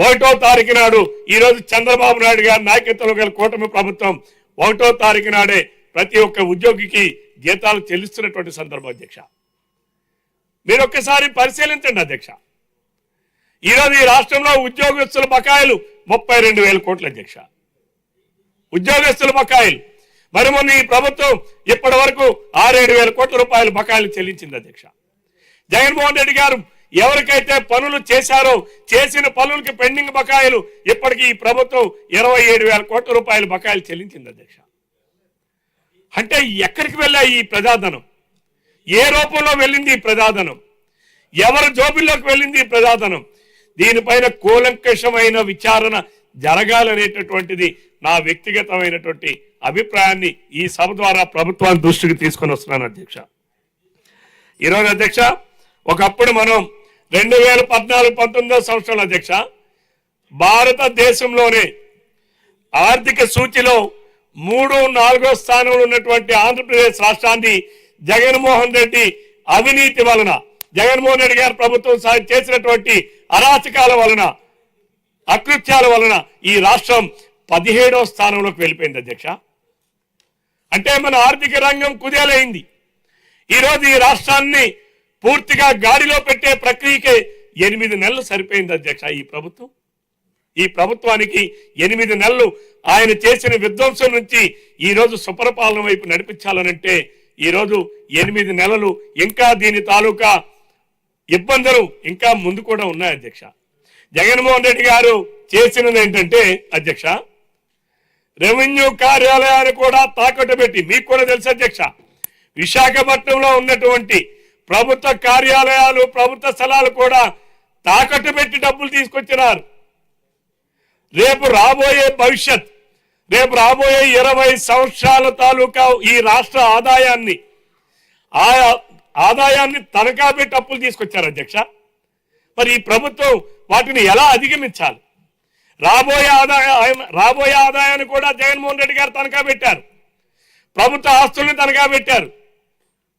ఒకటో తారీఖు నాడు ఈరోజు చంద్రబాబు నాయుడు గారి నాయకత్వంలో గల కూటమి ప్రభుత్వం ఒకటో తారీఖు నాడే ప్రతి ఒక్క ఉద్యోగికి జీతాలు చెల్లిస్తున్నటువంటి సందర్భం అధ్యక్ష. మీరు ఒక్కసారి పరిశీలించండి అధ్యక్ష. ఈరోజు ఈ రాష్ట్రంలో ఉద్యోగస్తుల బకాయిలు ముప్పై రెండు వేల కోట్ల అధ్యక్ష. ఉద్యోగస్తుల బకాయిలు. మరి మొన్న ఈ ప్రభుత్వం ఇప్పటి వరకు ఆరేడు వేల కోట్ల రూపాయల బకాయిలు చెల్లించింది అధ్యక్ష. జగన్మోహన్ రెడ్డి గారు ఎవరికైతే పనులు చేశారో చేసిన పనులకి పెండింగ్ బకాయిలు ఇప్పటికీ ఈ ప్రభుత్వం ఇరవై ఏడు వేల కోట్ల రూపాయలు బకాయిలు చెల్లించింది అధ్యక్ష. అంటే ఎక్కడికి వెళ్ళాయి ఈ ప్రజాధనం? ఏ రూపంలో వెళ్ళింది ఈ ప్రజాధనం? ఎవరి జోబుల్లోకి వెళ్ళింది ఈ ప్రజాధనం? దీనిపైన కూలంకషమైన విచారణ జరగాలనేటటువంటిది నా వ్యక్తిగతమైనటువంటి అభిప్రాయాన్ని ఈ సభ ద్వారా ప్రభుత్వాన్ని దృష్టికి తీసుకొని వస్తున్నాను అధ్యక్ష. ఈరోజు అధ్యక్ష ఒకప్పుడు మనం రెండు వేల పద్నాలుగు పంతొమ్మిదో సంవత్సరంలో అధ్యక్ష భారతదేశంలోనే ఆర్థిక సూచిలో మూడు నాలుగో స్థానంలో ఉన్నటువంటి ఆంధ్రప్రదేశ్ రాష్ట్రాన్ని జగన్మోహన్ రెడ్డి అవినీతి వలన జగన్మోహన్ రెడ్డి గారి ప్రభుత్వం చేసినటువంటి అరాచకాల వలన అకృత్యాల వలన ఈ రాష్ట్రం పదిహేడవ స్థానంలోకి వెళ్ళిపోయింది అధ్యక్ష. అంటే మన ఆర్థిక రంగం కుదేలైంది. ఈరోజు ఈ రాష్ట్రాన్ని పూర్తిగా గాడిలో పెట్టే ప్రక్రియకే ఎనిమిది నెలలు సరిపోయింది అధ్యక్ష ఈ ప్రభుత్వం. ఈ ప్రభుత్వానికి ఎనిమిది నెలలు ఆయన చేసిన విధ్వంసం నుంచి ఈ రోజు వైపు నడిపించాలనంటే ఈరోజు ఎనిమిది నెలలు ఇంకా దీని తాలూకా ఇబ్బందులు ఇంకా ముందు కూడా ఉన్నాయి అధ్యక్ష. జగన్మోహన్ రెడ్డి గారు చేసినది ఏంటంటే అధ్యక్ష రెవెన్యూ కార్యాలయాన్ని కూడా తాకట్టు పెట్టి మీకు కూడా తెలుసు అధ్యక్ష విశాఖపట్నంలో ఉన్నటువంటి ప్రభుత్వ కార్యాలయాలు ప్రభుత్వ స్థలాలు కూడా తాకట్టు పెట్టి డబ్బులు తీసుకొచ్చినారు. రేపు రాబోయే భవిష్యత్ రేపు రాబోయే ఇరవై సంవత్సరాల తాలూకా ఈ రాష్ట్ర ఆదాయాన్ని ఆ ఆదాయాన్ని తనఖా పెట్టి అప్పులు తీసుకొచ్చారు అధ్యక్ష. మరి ఈ ప్రభుత్వం వాటిని ఎలా అధిగమించాలి? రాబోయే ఆదాయం రాబోయే ఆదాయాన్ని కూడా జగన్మోహన్ రెడ్డి గారు తనఖా పెట్టారు. ప్రభుత్వ ఆస్తుల్ని తనఖా పెట్టారు.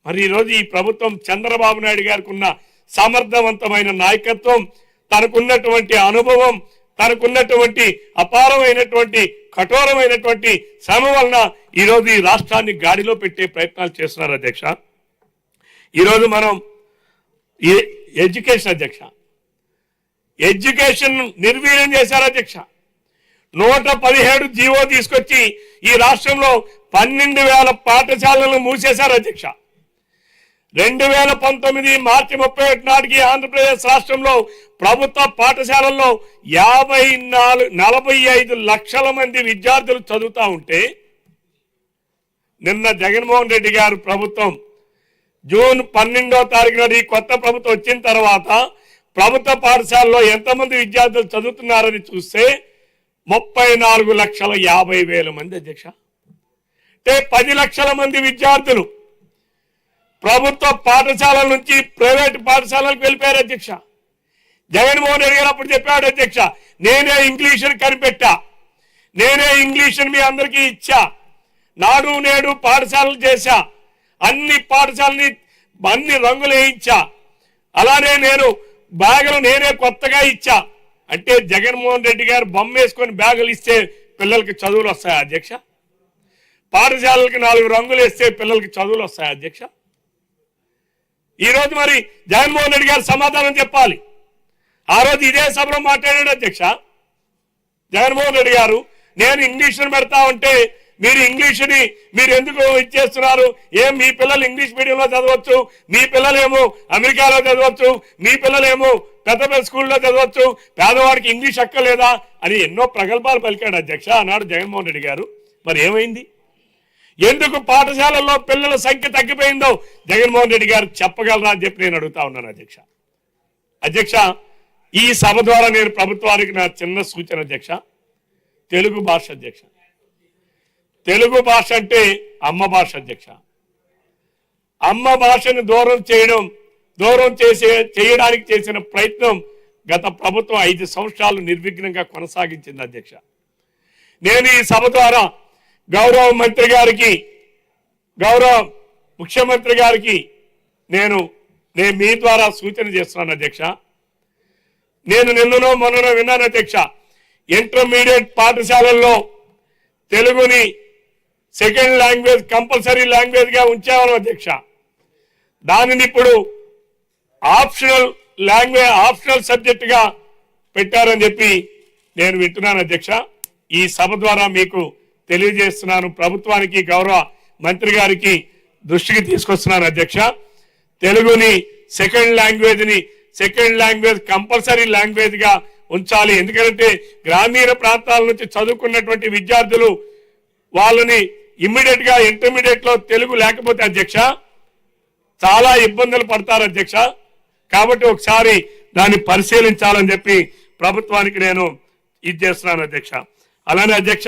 మరి ఈరోజు ఈ ప్రభుత్వం చంద్రబాబు నాయుడు గారికి ఉన్న సమర్థవంతమైన నాయకత్వం తనకున్నటువంటి అనుభవం తనకున్నటువంటి అపారమైనటువంటి కఠోరమైనటువంటి శ్రమ వలన ఈరోజు ఈ రాష్ట్రాన్ని గాడిలో పెట్టే ప్రయత్నాలు చేస్తున్నారు అధ్యక్ష. ఈరోజు మనం ఏ ఎడ్యుకేషన్ అధ్యక్ష. ఎడ్యుకేషన్ నిర్వీర్యం చేశారు అధ్యక్ష. నూట పదిహేడు జీవో తీసుకొచ్చి ఈ రాష్ట్రంలో పన్నెండు వేల పాఠశాలలను మూసేశారు అధ్యక్ష. రెండు వేల పంతొమ్మిది మార్చి ముప్పై ఒకటి నాటికి ఆంధ్రప్రదేశ్ రాష్ట్రంలో ప్రభుత్వ పాఠశాలల్లో యాభై నాలుగు నలభై ఐదు లక్షల మంది విద్యార్థులు చదువుతా ఉంటే నిన్న జగన్మోహన్ రెడ్డి గారు ప్రభుత్వం జూన్ పన్నెండో తారీఖు నాడు ఈ కొత్త ప్రభుత్వం వచ్చిన తర్వాత ప్రభుత్వ పాఠశాలలో ఎంతమంది విద్యార్థులు చదువుతున్నారని చూస్తే ముప్పై నాలుగు లక్షల యాభై వేల మంది అధ్యక్ష. అంటే పది లక్షల మంది విద్యార్థులు ప్రభుత్వ పాఠశాలల నుంచి ప్రైవేట్ పాఠశాలలకు వెళ్ళిపోయారు అధ్యక్ష. జగన్మోహన్ రెడ్డి గారు అప్పుడు చెప్పాడు అధ్యక్ష నేనే ఇంగ్లీషుని కనిపెట్టా. నేనే ఇంగ్లీషుని మీ అందరికీ ఇచ్చా. నాడు నేడు పాఠశాలలు చేశా. అన్ని పాఠశాలని అన్ని రంగులు వేయించా. అలానే నేను బ్యాగులు నేనే కొత్తగా ఇచ్చా. అంటే జగన్మోహన్ రెడ్డి గారు బొమ్మ వేసుకొని బ్యాగులు ఇస్తే పిల్లలకి చదువులు వస్తాయా అధ్యక్ష? పాఠశాలలకు నాలుగు రంగులు వేస్తే పిల్లలకి చదువులు వస్తాయా అధ్యక్ష? ఈ రోజు మరి జగన్మోహన్ రెడ్డి గారు సమాధానం చెప్పాలి. ఆ రోజు ఇదే సభలో మాట్లాడాడు అధ్యక్ష. జగన్మోహన్ రెడ్డి గారు నేను ఇంగ్లీష్ను పెడతా ఉంటే మీరు ఇంగ్లీష్ని మీరు ఎందుకు ఇచ్చేస్తున్నారు ఏం మీ పిల్లలు ఇంగ్లీష్ మీడియంలో చదవచ్చు? మీ పిల్లలేమో అమెరికాలో చదవచ్చు? మీ పిల్లలేమో పెద్ద పెద్ద స్కూల్లో చదవచ్చు? పేదవాడికి ఇంగ్లీష్ అక్కలేదా అని ఎన్నో ప్రగల్భాలు పలికాడు అధ్యక్ష అన్నాడు జగన్మోహన్ రెడ్డి గారు. మరి ఏమైంది? ఎందుకు పాఠశాలల్లో పిల్లల సంఖ్య తగ్గిపోయిందో జగన్మోహన్ రెడ్డి గారు చెప్పగలరా అని చెప్పి నేను అడుగుతా ఉన్నాను అధ్యక్ష. అధ్యక్ష ఈ సభ ద్వారా నేను ప్రభుత్వానికి నా చిన్న సూచన అధ్యక్ష. తెలుగు భాష అధ్యక్ష. తెలుగు భాష అంటే అమ్మ భాష అధ్యక్ష. అమ్మ భాషను దూరం చేయడం దూరం చేసే చేయడానికి చేసిన ప్రయత్నం గత ప్రభుత్వం ఐదు సంవత్సరాలు నిర్విఘ్నంగా కొనసాగించింది అధ్యక్ష. నేను ఈ సభ ద్వారా గౌరవ మంత్రి గారికి గౌరవ ముఖ్యమంత్రి గారికి నేను నేను మీ ద్వారా సూచన చేస్తున్నాను అధ్యక్ష. నేను నిన్ననో మొన్ననో విన్నాను అధ్యక్ష. ఇంటర్మీడియట్ పాఠశాలల్లో తెలుగుని సెకండ్ లాంగ్వేజ్ కంపల్సరీ లాంగ్వేజ్గా ఉంచేవాళ్ళం అధ్యక్ష. దానిని ఇప్పుడు ఆప్షనల్ లాంగ్వేజ్ ఆప్షనల్ సబ్జెక్టుగా పెట్టారని చెప్పి నేను వింటున్నాను అధ్యక్ష. ఈ సభ ద్వారా మీకు తెలియజేస్తున్నాను. ప్రభుత్వానికి గౌరవ మంత్రి గారికి దృష్టికి తీసుకొస్తున్నాను అధ్యక్ష. తెలుగుని సెకండ్ లాంగ్వేజ్ని సెకండ్ లాంగ్వేజ్ కంపల్సరీ లాంగ్వేజ్గా ఉంచాలి. ఎందుకంటే గ్రామీణ ప్రాంతాల నుంచి చదువుకున్నటువంటి విద్యార్థులు వాళ్ళని ఇమ్మీడియట్గా ఇంటర్మీడియట్లో తెలుగు లేకపోతే అధ్యక్ష చాలా ఇబ్బందులు పడతారు అధ్యక్ష. కాబట్టి ఒకసారి దాన్ని పరిశీలించాలని చెప్పి ప్రభుత్వానికి నేను ఇది చేస్తున్నాను అధ్యక్ష. అలానే అధ్యక్ష